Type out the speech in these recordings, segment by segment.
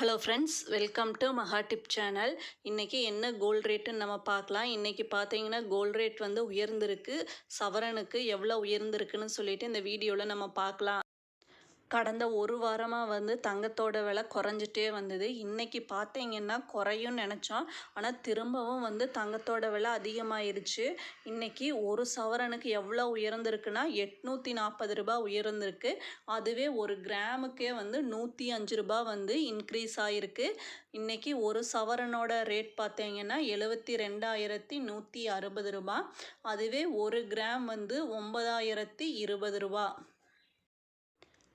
Hello friends welcome to Maha tip channel இன்றைக்கி என்ன gold ரேட்டுன்னு நம்ம பார்க்கலாம். இன்றைக்கி பார்த்தீங்கன்னா கோல்ட் ரேட் வந்து உயர்ந்திருக்கு. சவரனுக்கு எவ்வளோ உயர்ந்திருக்குன்னு சொல்லிட்டு இந்த வீடியோவில் நம்ம பார்க்கலாம். கடந்த ஒரு வாரமாக வந்து தங்கத்தோட விலை குறைஞ்சிட்டே வந்தது. இன்றைக்கி பார்த்தீங்கன்னா குறையும் நினச்சோம். ஆனால் திரும்பவும் வந்து தங்கத்தோட விலை அதிகமாயிருச்சு. இன்றைக்கி ஒரு சவரனுக்கு எவ்வளோ உயர்ந்திருக்குன்னா எட்நூற்றி நாற்பது ரூபாய் உயர்ந்திருக்கு. அதுவே ஒரு கிராமுக்கே வந்து நூற்றி அஞ்சு ரூபாய் வந்து இன்க்ரீஸ் ஆகிருக்கு இன்றைக்கி ஒரு சவரனோட ரேட் பார்த்தீங்கன்னா எழுபத்தி ரெண்டாயிரத்தி நூற்றி அறுபது ரூபா. அதுவே ஒரு கிராம் வந்து ஒன்பதாயிரத்தி இருபது ரூபா.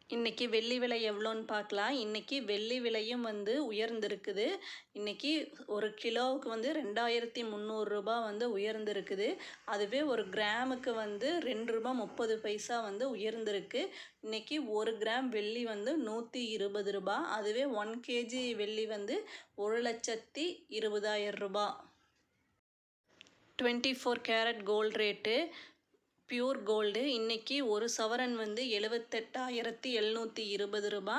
இன்றைக்கி வெள்ளி விலை எவ்வளோன்னு பார்க்கலாம். இன்றைக்கி வெள்ளி விலையும் வந்து உயர்ந்திருக்குது. இன்றைக்கி ஒரு கிலோவுக்கு வந்து ரெண்டாயிரத்தி முந்நூறுரூபா வந்து உயர்ந்திருக்குது. அதுவே ஒரு கிராமுக்கு வந்து ரெண்டு ரூபா முப்பது பைசா வந்து உயர்ந்திருக்கு. இன்றைக்கி ஒரு கிராம் வெள்ளி வந்து நூற்றி இருபது ரூபா அதுவே ஒன் கேஜி வெள்ளி வந்து ஒரு லட்சத்தி இருபதாயிரம் ரூபா twenty four carat gold rate pure gold. இன்றைக்கி ஒரு சவரன் வந்து எழுவத்தெட்டாயிரத்தி எழுநூற்றி இருபது ரூபா.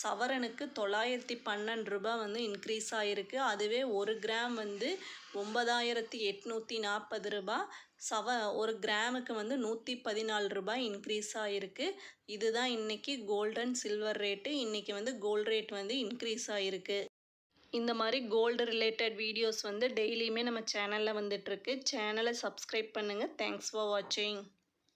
சவரனுக்கு தொள்ளாயிரத்தி பன்னெண்டு ரூபா வந்து இன்க்ரீஸ் ஆகிருக்கு அதுவே ஒரு கிராம் வந்து ஒன்பதாயிரத்தி எட்நூற்றி நாற்பது ரூபா. சவ ஒரு கிராமுக்கு வந்து நூற்றி பதினாலு ரூபாய் இன்க்ரீஸ் ஆகிருக்கு இதுதான் இன்றைக்கி கோல்டன் சில்வர் ரேட்டு இன்றைக்கி வந்து கோல்ட் ரேட் வந்து இன்க்ரீஸ் ஆகிருக்கு இந்த மாதிரி கோல்டு ரிலேட்டட் வீடியோஸ் வந்து டெய்லியுமே நம்ம சேனலில் வந்துட்டுருக்கு சேனலை சப்ஸ்கிரைப் பண்ணுங்கள் தேங்க்ஸ் ஃபார் வாட்சிங்